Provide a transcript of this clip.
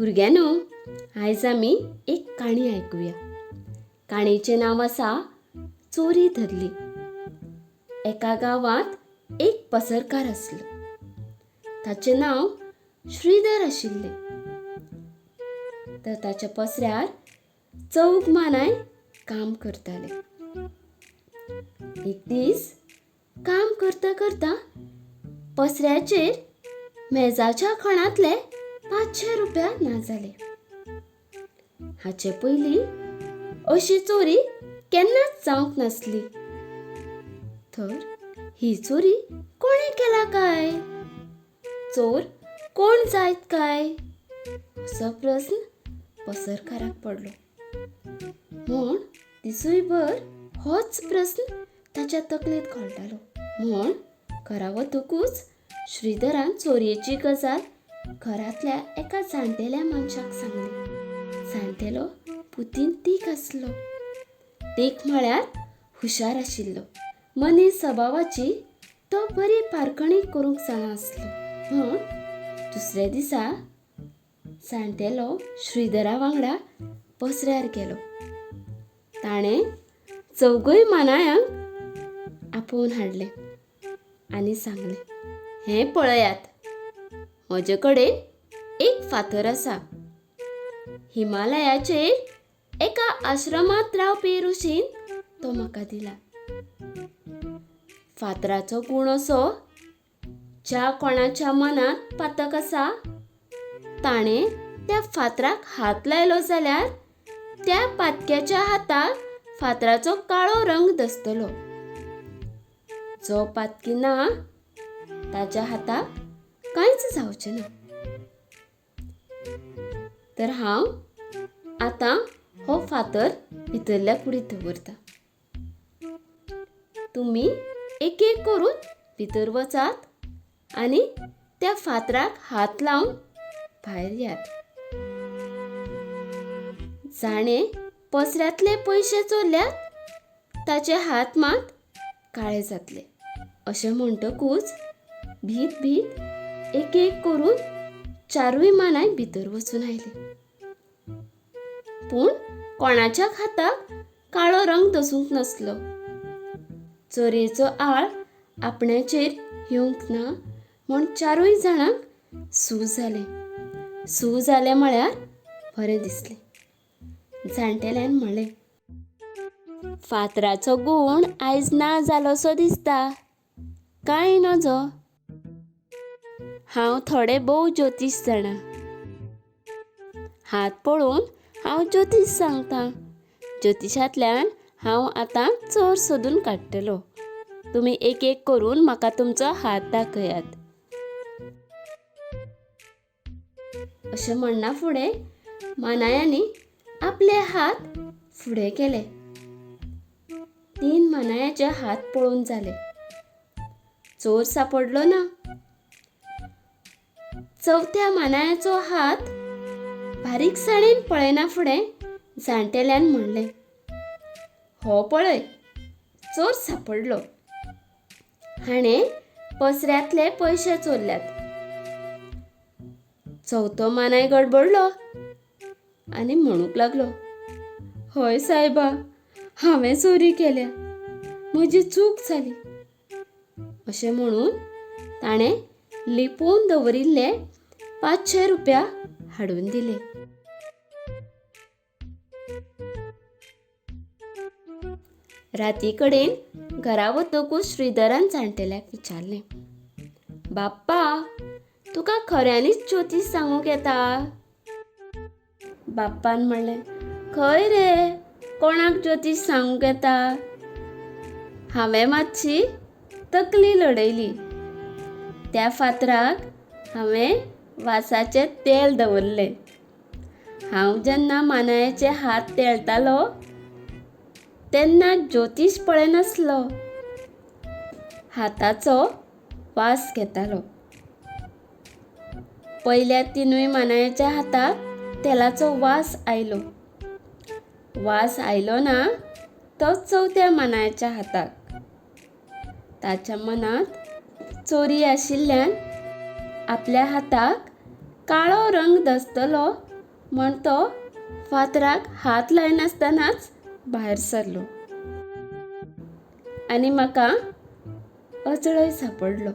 भुरग्यानो आयज आमी एक काणी आयकुया काणयेचें नांव आसा चोरी धरली. एका गांवांत एक पसरकार आसलो ताचें नांव श्रीधर आशिल्लें तर ताच्या पसऱ्यार चौग मानाय काम करताले एक दीस काम करता करता पसऱ्याचेर मेजाच्या खणांतले पाचशे रुपया ना जाले हाचे पयलीं अशी चोरी केन्नाच जावंक नासली. तर ही चोरी कोणें केला काय? चोर कोण जायत काय? असो प्रस्न पसरकाराक पडलो. म्हूण दिसूयभर होच प्रस्न ताच्या तकलेंत घोळटालो म्हूण घरा वतकूच श्रीधरान चोरयेची गजाल घरांतल्या एका जाणटेल्या मनशाक सांगले. जाणटेलो पुतीन तीख आसलो. तीख म्हळ्यार हुशार आशिल्लो. मनीस स्वभावाची तो बरी पारखणी करूंक जाणा आसलो. म्हूण दुसऱ्या दिसा जाणटेलो श्रीधरा वांगडा पसऱ्यार गेलो. ताणें चौगय मानायांक आपोवन हाडले आनी सांगलें हें पळयात. म्हजे कडेन एक फातर आसा हिमालयाचेर एका आश्रमांत रावपी ऋषीन तो म्हाका दिला. फातराचो गूण असो ज्या कोणाच्या मनांत पातक आसा ताणें त्या फातराक हात लायलो जाल्यार त्या पातक्याच्या हाताक फातराचो काळो रंग दसतलो. जो पातकी ना ताच्या हाताक कांयच जावचें ना तर हांव आतां हो फातर भितरल्या कुडींत दवरता. तुमी एक एक करून भितर वचात आनी त्या फातराक हात लावन भायर यात जाणें पसऱ्यांतले पयशे चोरल्यात ताचे हात मात काळे जातले. अशें म्हणटकूच भीत भीत एक एक करून चारूय मानाय भितर वचून आयले पूण कोणाच्या हाताक काळो रंग दसूंक नासलो. चोरयेचो आळ आपण्याचेर येवंक ना म्हूण चारूय जाणांक सू जालें सू जालें म्हळ्यार बरें दिसलें. जाणटेल्यान म्हणलें फातराचो गूण आयज ना जालोसो दिसता. कांय नजो? हांव थोडे भोव ज्योतीश जाणा. हात पळोवन हांव ज्योतीश सांगतां. ज्योतिशांतल्यान हांव आतां चोर सोदून काडटलो. तुमी एक एक करून म्हाका तुमचो हात दाखयात. अशें म्हणना फुडें मानायांनी आपले हात फुडें केले. तीन मानायाचे हात पळोवन जाले. चोर सापडलो ना. चवथ्या मानायाचो हात बारीकसाणेन पळयना फुडें जाणटेल्यान म्हणलें हो पळय चोर सापडलो. हाणें पसऱ्यांतले पयशे चोरल्यात. चवथो मानाय गडबडलो आनी म्हणूंक लागलो हय सायबा हांवें चोरी केल्या म्हजी चूक जाली. अशें म्हणून ताणें लिपोवन दवरिल्ले पाचशे रुपया हाडून दिले राती कडेन घरा वतकूच श्रीधरान जाणटेल्याक विचारलें बाप्पा तुका खऱ्यांनीच ज्योतीश सांगूंक येता बाप्पान म्हणलें खंय रे कोणाक ज्योतीश सांगूंक येता हांवें मातशी तकली लडयली त्या फातराक हांवें वासाचें तेल दवरलें. हांव जेन्ना मानायेचे हात तेळटालो तेन्ना ज्योतीश पळयनासलो हाताचो वास घेतालो. पयल्या तिनूय मानायाच्या हाताक तेलाचो वास आयलो. वास आयलो ना तो चवथ्या मानायाच्या हाताक. ताच्या मनांत चोरी आशिल्ल्यान आपल्या हाताक काळो रंग दसतलो म्हण तो फातराक हात लायनासतनाच भायर सरलो. आनी म्हाका अचळय सापडलो.